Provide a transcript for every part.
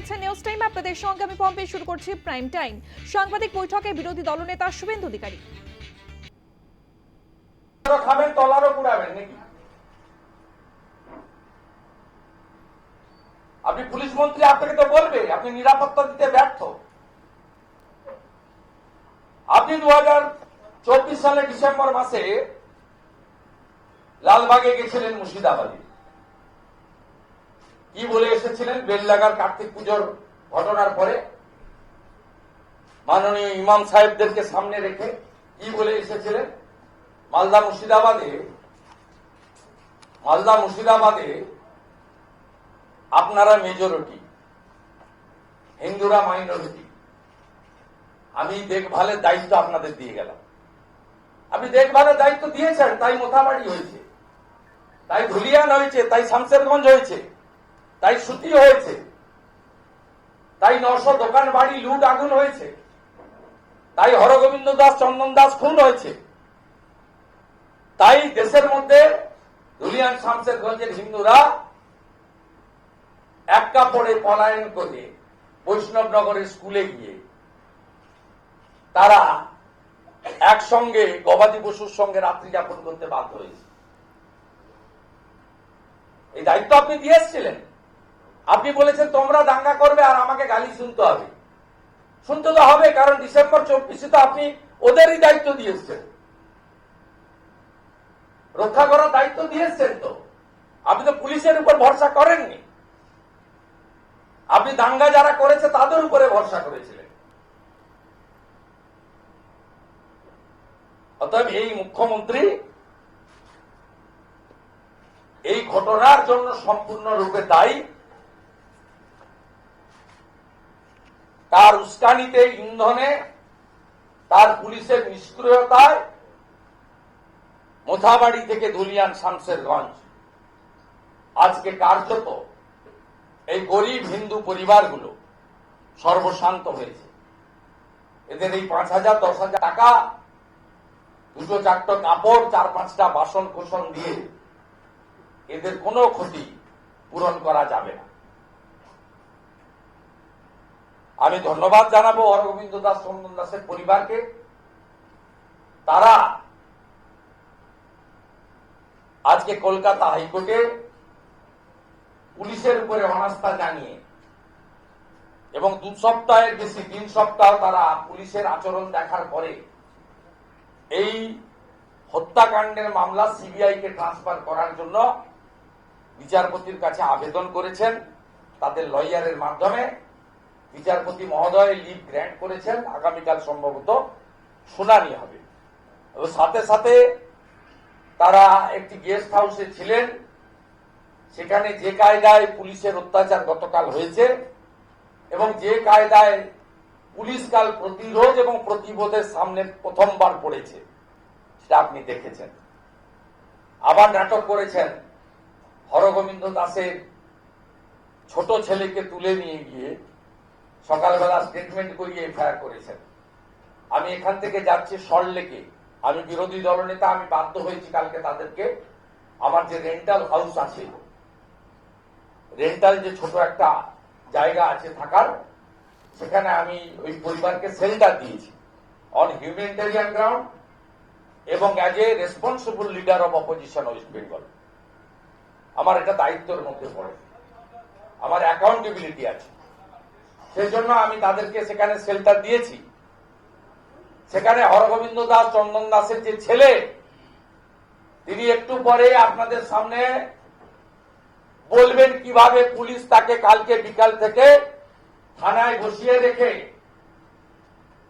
দেখছেন news time আপনাদের সঙ্গে আমি পম্পে শুরু করছি প্রাইম টাইম সাংবাদিক বৈঠকে বিরোধী দলনেতা শুভেন্দু অধিকারী। আপনি পুলিশ মন্ত্রী, আপনাকে তো বলবে, আপনি নিরাপত্তা দিতে ব্যর্থ। আপনি দু চব্বিশ সালের ডিসেম্বর মাসে লালবাগে গেছিলেন মুর্শিদাবাদে। কি বলে এসেছিলেন? বেললাগার কার্তিক পুজোর ঘটনার পরে মাননীয় ইমাম সাহেবদেরকে সামনে রেখে কি বলে এসেছিলেন? মালদা মুর্শিদাবাদে মালদা মুর্শিদাবাদে আপনারা মেজরিটি হিন্দুরা মাইনরিটি আমি দেখভালের দায়িত্ব আপনাদের দিয়ে গেলাম। আপনি দেখভালের দায়িত্ব দিয়েছেন, তাই মোথাবাড়ি হয়েছে, তাই ধুলিয়ান হয়েছে, তাই শামসেরগঞ্জ হয়েছে। তাই সুতি হয়েছে। তাই নশো দোকান বাড়ি লুট আগুন হয়েছে। তাই হরগোবিন্দ দাস, চন্দন দাস খুন হয়েছে। তাই দেশের মধ্যে ধুলিয়ান শামসেরগঞ্জের হিন্দুরা এক কাপড়ে পলায়ন করে বৈষ্ণবনগরের স্কুলে গিয়ে তারা একসঙ্গে গবাদি পশুর সঙ্গে রাত্রি যাপন করতে বাধ্য হয়েছে। এই দায়িত্ব আপনি দিয়ে এসেছিলেন? আপনি বলেছেন তোমরা দাঙ্গা করবে আর আমাকে গালি শুনতে হবে। শুনতে তো হবে, কারণ ডিসেম্বর চব্বিশে তো আপনি ওদেরই দায়িত্ব দিয়ে এসছেন রক্ষা করার দায়িত্ব দিয়েছেন তো। আপনি তো পুলিশের উপর ভরসা করেননি। আপনি দাঙ্গা যারা করেছে, তাদের উপরে ভরসা করেছিলেন। অতএব এই মুখ্যমন্ত্রী এই ঘটনার জন্য সম্পূর্ণরূপে দায়ী। তার উস্কানিতে ইন্ধনে, তার পুলিশের নিষ্ক্রিয়তায় মোথাবাড়ি থেকে ধুলিয়ান শামসেরগঞ্জ। আজকে কার্যত এই গরিব হিন্দু পরিবারগুলো সর্বশান্ত হয়েছে। এদের এই পাঁচ হাজার, দশ হাজার টাকা, দুটো চারটো কাপড়, চার পাঁচটা বাসন কোসন দিয়ে এদের কোনো ক্ষতি পূরণ করা যাবে না আমি ধন্যবাদ জানাব অরবিন্দ দাস, চন্দন দাসের পরিবারকে। তারা আজকে কলকাতা হাইকোর্টে পুলিশের উপরে অনাস্থা জানিয়ে এবং দু সপ্তাহের বেশি, তিন সপ্তাহ তারা পুলিশের আচরণ দেখার পরে এই হত্যাকাণ্ডের মামলা সিবিআই কে ট্রান্সফার করার জন্য বিচারপতির কাছে আবেদন করেছেন তাদের লয়ারের মাধ্যমে। বিচারপতি মহোদয় লিভ গ্র্যান্ট করেছেন, আগামীকাল সম্ভবত শুনানি হবে। সাথে সাথে তারা একটি গেস্ট হাউসে ছিলেন। সেখানে যে কায়দায় পুলিশের অত্যাচার গতকাল হয়েছে এবং যে কায়দায় পুলিশ কাল প্রতিরোধ এবং প্রতিবোধের সামনে প্রথমবার পড়েছে, সেটা আপনি দেখেছেন। আবার নাটক করেছেন। হরগোবিন্দ দাসের ছোট ছেলেকে তুলে নিয়ে গিয়ে সকালবেলা স্টেটমেন্ট করিয়ে এফআইআর করেছেন। আমি এখান থেকে যাচ্ছি সল্টলেকে আমি বিরোধী দলনেতা, আমি বাধ্য হয়েছি কালকে তাদেরকে। আমার যে রেন্টাল হাউস আছে রেন্টাল যে ছোট একটা জায়গা আছে থাকার, সেখানে আমি ওই পরিবারকে সেল্টার দিয়েছি। অন হিউম্যানিটেরিয়ান গ্রাউন্ড এবং as a responsible leader of opposition West Bengal আমার এটা দায়িত্বের মধ্যে পড়ে। আমার অ্যাকাউন্টেবিলিটি আছে। সেই জন্য আমি তাদেরকে সেখানে শেল্টার দিয়েছি। সেখানে হরগোবিন্দ দাস, চন্দন দাসের যে ছেলে, তিনি একটু পরে আপনাদের সামনে বলবেন কীভাবে পুলিশ তাকে কালকে বিকাল থেকে থানায় বসিয়ে রেখে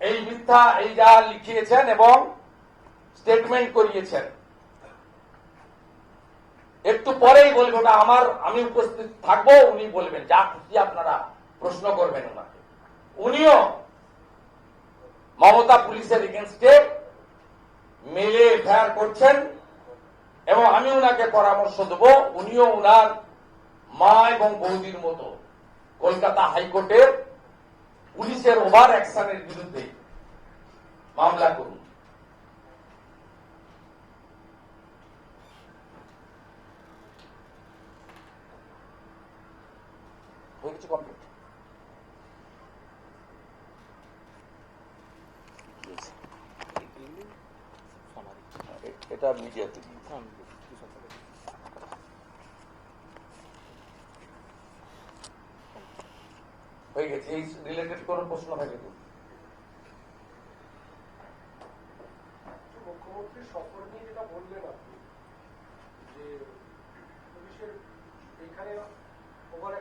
এই মিথ্যা, এই যা লিখিয়েছেন এবং স্টেটমেন্ট করিয়েছেন। একটু পরেই বলবে ওটা আমার, আমি উপস্থিত থাকব। উনি বলবেন, যা খুশি আপনারা প্রশ্ন করবেন ওনাকে। উনিও মমতা পুলিশের এগেনস্টে মেলে এফআইআর করছেন এবং আমি উনাকে পরামর্শ দেব, উনিও উনার মা এবং বৌদির মতো কলকাতা হাইকোর্টের পুলিশের ওভার অ্যাকশনের বিরুদ্ধে মামলা করুন। হয়ে গেছে কমপ্লিট? এটা মিডিয়াতে। হয়ে গেছে, এই রিলেটেড প্রশ্ন তো নিয়ে যেটা বললেন আপনি, যে পুলিশের এইখানে ওভার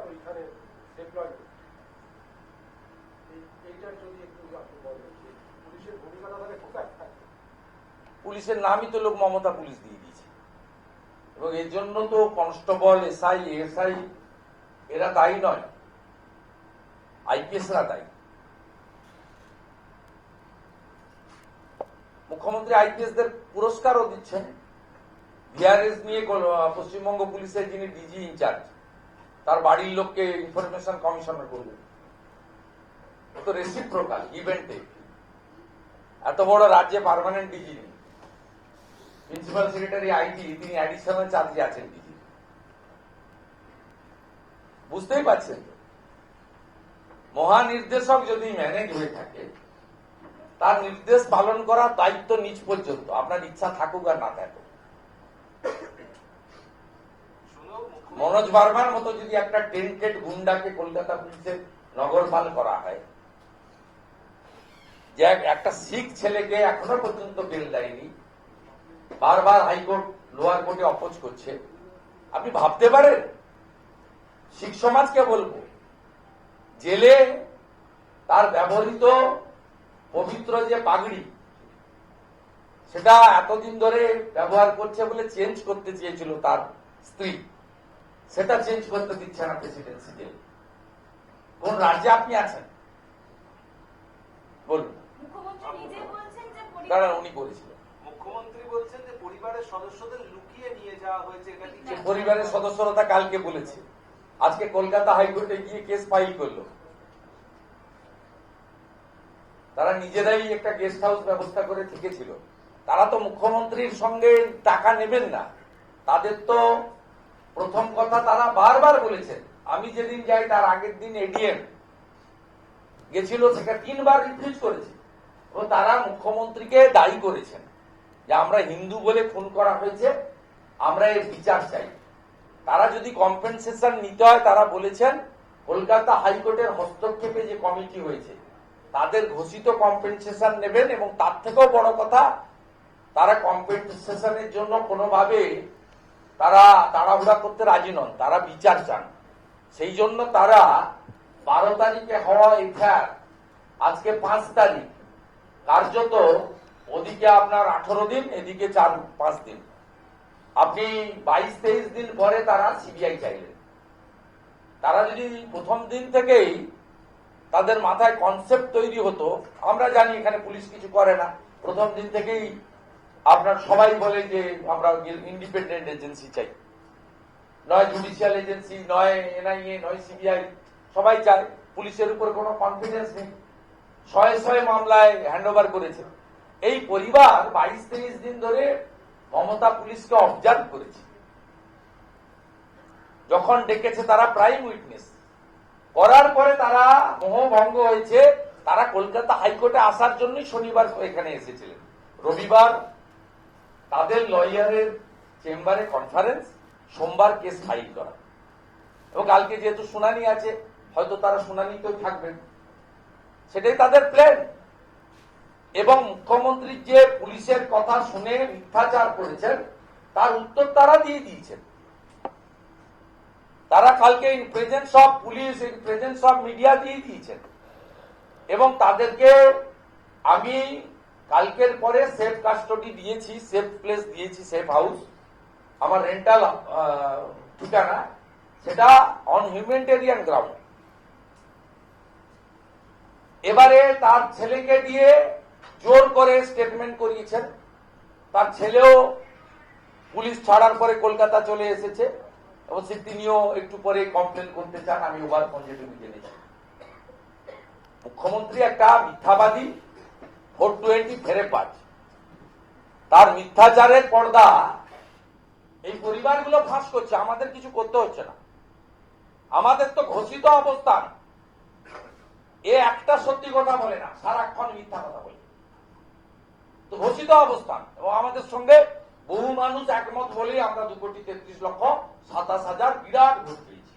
আর এইটার যদি একটু আপনি বলেন যে পুলিশের ভূমিকাটা তাহলে কোথায় থাকবে পুলিশের নামই তো লোক মমতা পুলিশ দিয়ে দিয়েছে। এবং এর জন্য তো কনস্টেবল, এসআই এসআই এরা দায়ী নয়। আইপিএসরা দায়ী। মুখ্যমন্ত্রী আইপিএসদের পুরস্কারও দিচ্ছেন। বিআরএস নিয়ে পশ্চিমবঙ্গ পুলিশের যিনি ডিজি ইনচার্জ, তার বাড়ির লোককে ইনফরমেশন কমিশনার করবেন ও তো রেসিপ্রোকাল ইভেন্টে এত বড় রাজ্যে পার্মানেন্ট ডিজি নেই। প্রিন্সিপাল সেক্রেটারি আইটি তিনি অ্যাডিশনাল চার্জে আছেন ডিজি বুঝতেই পারছেন? মহানির্দেশক যদি ম্যানেজ হয়ে থাকে, তার নির্দেশ পালন করার দায়িত্ব নিজ পর্যন্ত, আপনার ইচ্ছা থাকুক আর না থাকুক। মনোজ বার্মার মতো যদি একটা টেন্টেড গুন্ডাকে কলকাতা পুলিশের নগরপাল করা হয়, যে একটা শিখ ছেলেকে এখনও পর্যন্ত বেল দেয়নি বারবার হাইকোর্ট লোয়ার কোর্টে অপোজ করছে। আপনি ভাবতে পারেন? শিখ সমাজকে বলব জেলে তার ব্যবহৃত পবিত্র যে পাগড়ি সেটা এতদিন ধরে ব্যবহার করছে বলে চেঞ্জ করতে চেয়েছিল তার স্ত্রী। সেটা চেঞ্জ করতে দিচ্ছে না প্রেসিডেন্সি জেল কোন রাজ্যে আপনি আছেন? বলুন। উনি বলেছিলেন। মুখ্যমন্ত্রী বলছেন যে পরিবারের সদস্যদের লুকিয়ে নিয়ে যাওয়া হয়েছে এটা কি পরিবারের সদস্যরা তা কালকে বলেছে। আজকে কলকাতা হাইকোর্টে গিয়ে কেস ফাইল করল। তারা নিজেরাই একটা গেস্ট হাউস ব্যবস্থা করে থেকেছিল তারা তো মুখ্যমন্ত্রীর সঙ্গে টাকা নেবেন না। তাদের তো প্রথম কথা তারা বারবার বলেছেন আমি যেদিন যাই তার আগের দিন এডিএম গেছিল সেটা তিনবার রিফিউজ করেছে। এবং তারা মুখ্যমন্ত্রীকে দায়ী করেছেন। যে আমরা হিন্দু বলে খুন করা হয়েছে, আমরা এর বিচার চাই। তারা যদি কম্পেনসেশন নিতে হয়, তারা বলেছেন, কলকাতা হাইকোর্টের হস্তক্ষেপে যে কমিটি হয়েছে, তাদের ঘোষিত কম্পেনসেশন নেবেন এবং তার থেকেও বড় কথা, তারা কম্পেনসেশনের জন্য কোনোভাবে তারা তাড়াহুড়া করতে রাজি নন, তারা বিচার চান। সেই জন্য তারা বারো তারিখে হওয়া এফআইআর, আজকে পাঁচ তারিখ, কার্যত ওদিকে আপনার আঠারো দিন, এদিকে চার, পাঁচ দিন। আপনি বাইশ, তেইশ দিন পরে তারা সিবিআই চাইলেন। তারা যদি প্রথম দিন থেকেই তাদের মাথায় কনসেপ্ট তৈরি হতো, আমরা জানি এখানে পুলিশ কিছু করে না। প্রথম দিন থেকেই আপনার সবাই বলে যে আমরা ইন্ডিপেন্ডেন্ট এজেন্সি চাই। নয় জুডিশিয়াল এজেন্সি নয় এনআইএ নয় সিবিআই সবাই চায়। পুলিশের উপর কোনো কনফিডেন্স নেই। শয়ে শয়ে মামলায় হ্যান্ড করেছে। এই পরিবার বাইশ তেইশ দিন ধরে মমতা পুলিশকে অবজার্ভ করেছে। যখন ডেকেছে তারা প্রাইম উইটনেস করার পরে তারা মোহভঙ্গ হয়েছে। তারা কলকাতা হাইকোর্টে আসার জন্যই শনিবার এখানে এসেছিলেন। রবিবার তাদের লয়ারের চেম্বারে কনফারেন্স সোমবার কেস ফাইল করা। এবং কালকে যেহেতু শুনানি আছে, হয়তো তারা শুনানিতেও থাকবেন। সেটাই তাদের প্ল্যান এবং মুখ্যমন্ত্রী যে পুলিশের কথা শুনে মিথ্যাচার করেছেন, তার উত্তর তারা দিয়ে দিয়েছেন। তারা কালকে in presence of police in presence of media দিয়ে দিয়েছেন। এবং তাদেরকে আমি কালকের পরে সেফ কাস্টডি দিয়েছি সেফ প্লেস দিয়েছি সেফ হাউস আমার রেন্টাল ঠিকানা, সেটা অন হিউম্যানিটেরিয়ান গ্রাউন্ড এবারে তার ছেলেকে দিয়ে জোর করে স্টেটমেন্ট করিয়েছেন। তার ছেলেও পুলিশ ছাড়ার পরে কলকাতা চলে এসেছে সে তিনিও একটু পরে কমপ্লেন করতে চান, আমি ওভার পঞ্চায়েত জেনেছি মুখ্যমন্ত্রী একটা মিথ্যাবাদী ফোর টোয়েন্টি ফেরে পাঁচ তার মিথ্যাচারের পর্দা এই পরিবারগুলো ফাঁস করছে, আমাদের কিছু করতে হচ্ছে না। আমাদের তো ঘোষিত অবস্থান। এ একটা সত্যি কথা বলে না, সারাক্ষণ মিথ্যা কথা বলে। তো ঘোষিত অবস্থান। এবং আমাদের সঙ্গে বহু মানুষ একমত বলেই আমরা দু কোটি তেত্রিশ লক্ষ সাতাশ হাজার বিরাট ভোট পেয়েছি।